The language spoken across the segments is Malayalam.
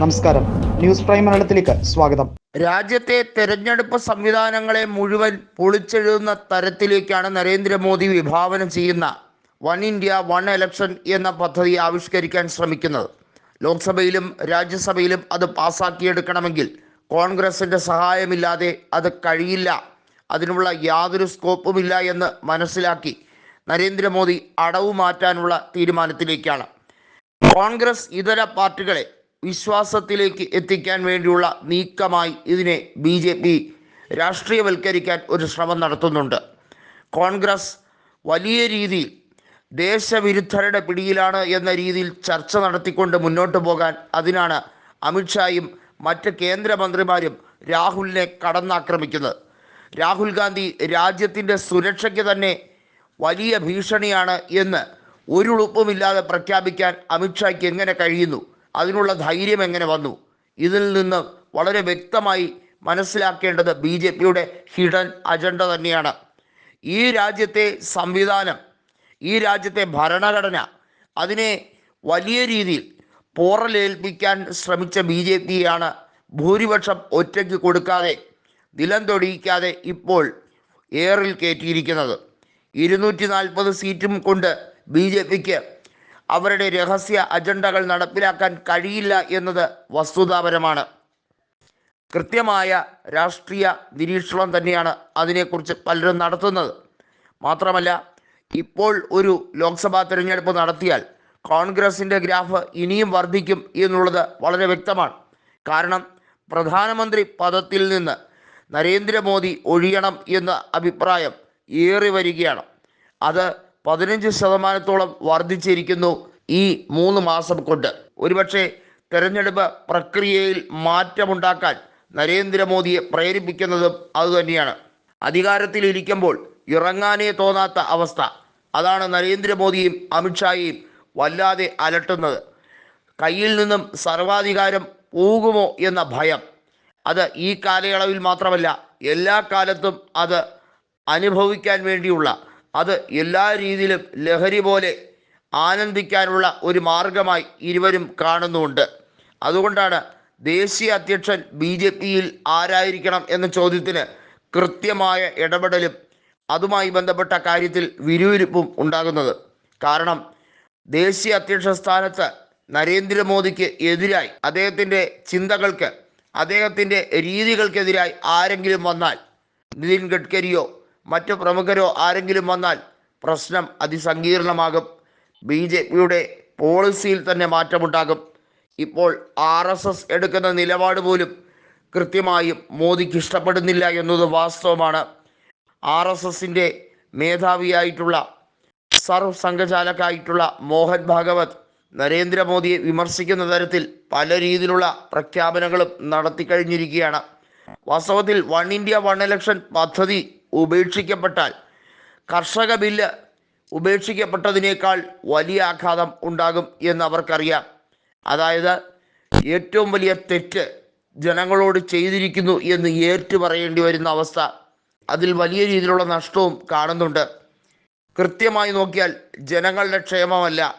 നമസ്കാരം. ന്യൂസ് പ്രൈം മലയാളത്തിലേക്ക് സ്വാഗതം. രാജ്യത്തെ തെരഞ്ഞെടുപ്പ് സംവിധാനങ്ങളെ മുഴുവൻ പൊളിച്ചെഴുതുന്ന തരത്തിലേക്കാണ് നരേന്ദ്രമോദി വിഭാവനം ചെയ്യുന്ന വൺ ഇന്ത്യ വൺ എലക്ഷൻ എന്ന പദ്ധതി ആവിഷ്കരിക്കാൻ ശ്രമിക്കുന്നത്. ലോക്സഭയിലും രാജ്യസഭയിലും അത് പാസാക്കിയെടുക്കണമെങ്കിൽ കോൺഗ്രസിന്റെ സഹായമില്ലാതെ അത് കഴിയില്ല. അതിനുള്ള യാതൊരു സ്കോപ്പുമില്ല എന്ന് മനസ്സിലാക്കി നരേന്ദ്രമോദി അടവ് മാറ്റാനുള്ള തീരുമാനത്തിലേക്കാണ്. കോൺഗ്രസ് ഇതര പാർട്ടികളെ വിശ്വാസത്തിലേക്ക് എത്തിക്കാൻ വേണ്ടിയുള്ള നീക്കമായി ഇതിനെ ബി ജെ പി രാഷ്ട്രീയവൽക്കരിക്കാൻ ഒരു ശ്രമം നടത്തുന്നുണ്ട്. കോൺഗ്രസ് വലിയ രീതിയിൽ ദേശവിരുദ്ധരുടെ പിടിയിലാണ് എന്ന രീതിയിൽ ചർച്ച നടത്തിക്കൊണ്ട് മുന്നോട്ട് പോകാൻ അതിനാണ് അമിത്ഷായും മറ്റ് കേന്ദ്രമന്ത്രിമാരും രാഹുലിനെ കടന്നാക്രമിക്കുന്നത്. രാഹുൽ ഗാന്ധി രാജ്യത്തിന്റെ സുരക്ഷയ്ക്ക് തന്നെ വലിയ ഭീഷണിയാണ് എന്ന് ഒരു ഉളുപ്പുമില്ലാതെ പ്രഖ്യാപിക്കാൻ അമിത്ഷായ്ക്ക് എങ്ങനെ കഴിയുന്നു? അതിനുള്ള ധൈര്യം എങ്ങനെ വന്നു? ഇതിൽ നിന്ന് വളരെ വ്യക്തമായി മനസ്സിലാക്കേണ്ടത് ബി ജെ പിയുടെ ഹിഡൻ അജണ്ട തന്നെയാണ്. ഈ രാജ്യത്തെ സംവിധാനം ഈ രാജ്യത്തെ ഭരണഘടന അതിനെ വലിയ രീതിയിൽ പോറലേൽപ്പിക്കാൻ ശ്രമിച്ച ബി ജെ പിയാണ് ഭൂരിപക്ഷം ഒറ്റയ്ക്ക് കൊടുക്കാതെ നിലം തൊടിയിക്കാതെ ഇപ്പോൾ എയറിൽ കയറ്റിയിരിക്കുന്നത്. ഇരുന്നൂറ്റി നാൽപ്പത് സീറ്റും കൊണ്ട് ബി ജെ പിക്ക് അവരുടെ രഹസ്യ അജണ്ടകൾ നടപ്പിലാക്കാൻ കഴിയില്ല എന്നത് വസ്തുതാപരമാണ്. കൃത്യമായ രാഷ്ട്രീയ നിരീക്ഷണം തന്നെയാണ് അതിനെക്കുറിച്ച് പലരും നടത്തുന്നത്. മാത്രമല്ല ഇപ്പോൾ ഒരു ലോക്സഭാ തിരഞ്ഞെടുപ്പ് നടത്തിയാൽ കോൺഗ്രസിന്റെ ഗ്രാഫ് ഇനിയും വർദ്ധിക്കും എന്നുള്ളത് വളരെ വ്യക്തമാണ്. കാരണം പ്രധാനമന്ത്രി പദത്തിൽ നിന്ന് നരേന്ദ്രമോദി ഒഴിയണം എന്ന അഭിപ്രായം ഏറി വരികയാണ് അത് പതിനഞ്ച് ശതമാനത്തോളം വർദ്ധിച്ചിരിക്കുന്നു ഈ മൂന്ന് മാസം കൊണ്ട്. ഒരുപക്ഷെ തെരഞ്ഞെടുപ്പ് പ്രക്രിയയിൽ മാറ്റമുണ്ടാക്കാൻ നരേന്ദ്രമോദിയെ പ്രേരിപ്പിക്കുന്നതും അതുതന്നെയാണ്. അധികാരത്തിലിരിക്കുമ്പോൾ ഇറങ്ങാനേ തോന്നാത്ത അവസ്ഥ. അതാണ് നരേന്ദ്രമോദിയും അമിത്ഷായും വല്ലാതെ അലട്ടുന്നത്. കയ്യിൽ നിന്നും സർവാധികാരം പോകുമോ എന്ന ഭയം. അത് ഈ കാലയളവിൽ മാത്രമല്ല എല്ലാ കാലത്തും അത് അനുഭവിക്കാൻ വേണ്ടിയുള്ള അത് എല്ലാ രീതിയിലും ലഹരി പോലെ ആനന്ദിക്കാനുള്ള ഒരു മാർഗമായി ഇരുവരും കാണുന്നുമുണ്ട് അതുകൊണ്ടാണ് ദേശീയ അധ്യക്ഷൻ ബി ജെ പിയിൽ ആരായിരിക്കണം എന്ന ചോദ്യത്തിന് കൃത്യമായ ഇടപെടലും അതുമായി ബന്ധപ്പെട്ട കാര്യത്തിൽ വിരുവിരിപ്പും ഉണ്ടാകുന്നത്. കാരണം ദേശീയ അധ്യക്ഷ സ്ഥാനത്ത് നരേന്ദ്രമോദിക്ക് എതിരായി അദ്ദേഹത്തിന്റെ ചിന്തകൾക്ക് അദ്ദേഹത്തിന്റെ രീതികൾക്കെതിരായി ആരെങ്കിലും വന്നാൽ നിതിൻ ഗഡ്കരിയോ മറ്റു പ്രമുഖരോ ആരെങ്കിലും വന്നാൽ പ്രശ്നം അതിസങ്കീർണമാകും. ബി ജെ പിയുടെ പോളിസിയിൽ തന്നെ മാറ്റമുണ്ടാകും. ഇപ്പോൾ ആർ എസ് എസ് എടുക്കുന്ന നിലപാട് പോലും കൃത്യമായും മോദിക്ക് ഇഷ്ടപ്പെടുന്നില്ല എന്നത് വാസ്തവമാണ്. ആർ എസ് എസിന്റെ മേധാവിയായിട്ടുള്ള സർവ് സംഘചാലകായിട്ടുള്ള മോഹൻ ഭാഗവത് നരേന്ദ്രമോദിയെ വിമർശിക്കുന്ന തരത്തിൽ പല രീതിയിലുള്ള പ്രഖ്യാപനങ്ങളും നടത്തിക്കഴിഞ്ഞിരിക്കുകയാണ്. വാസ്തവത്തിൽ വൺ ഇന്ത്യ വൺ ഇലക്ഷൻ പദ്ധതി ഉപേക്ഷിക്കപ്പെട്ടാൽ കർഷക ബില്ല് ഉപേക്ഷിക്കപ്പെട്ടതിനേക്കാൾ വലിയ ആഘാതം ഉണ്ടാകും എന്ന് അവർക്കറിയാം അതായത് ഏറ്റവും വലിയ തെറ്റ് ജനങ്ങളോട് ചെയ്തിരിക്കുന്നു എന്ന് ഏറ്റു പറയേണ്ടി വരുന്ന അവസ്ഥ അതിൽ വലിയ രീതിയിലുള്ള നഷ്ടവും കാണുന്നുണ്ട്. കൃത്യമായി നോക്കിയാൽ ജനങ്ങളുടെ ക്ഷേമമല്ല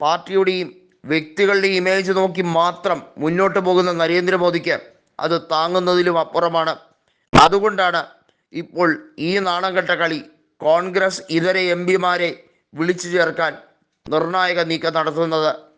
പാർട്ടിയുടെയും വ്യക്തികളുടെ ഇമേജ് നോക്കി മാത്രം മുന്നോട്ട് പോകുന്ന നരേന്ദ്രമോദിക്ക് അത് താങ്ങുന്നതിലും അപ്പുറമാണ്. അതുകൊണ്ടാണ് ഇപ്പോൾ ഈ നാണംകെട്ട കളി കോൺഗ്രസ് ഇതര എം പിമാരെ വിളിച്ചു ചേർക്കാൻ നിർണായക നീക്കം നടത്തുന്നത്